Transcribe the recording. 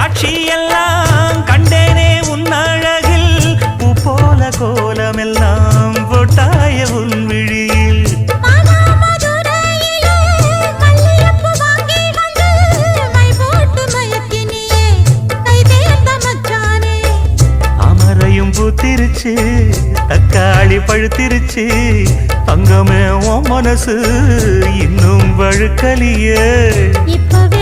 காட்சியெல்லாம் கண்டேனே உன் அழகில். பூ போல கோலமெல்லாம் போட்டாய உன் விழியில். அமரையும் பூத்திருச்சு தக்காளி பழுத்திருச்சு. தங்கமே உன் மனசு இன்னும் வழுக்கலியே. இப்பவே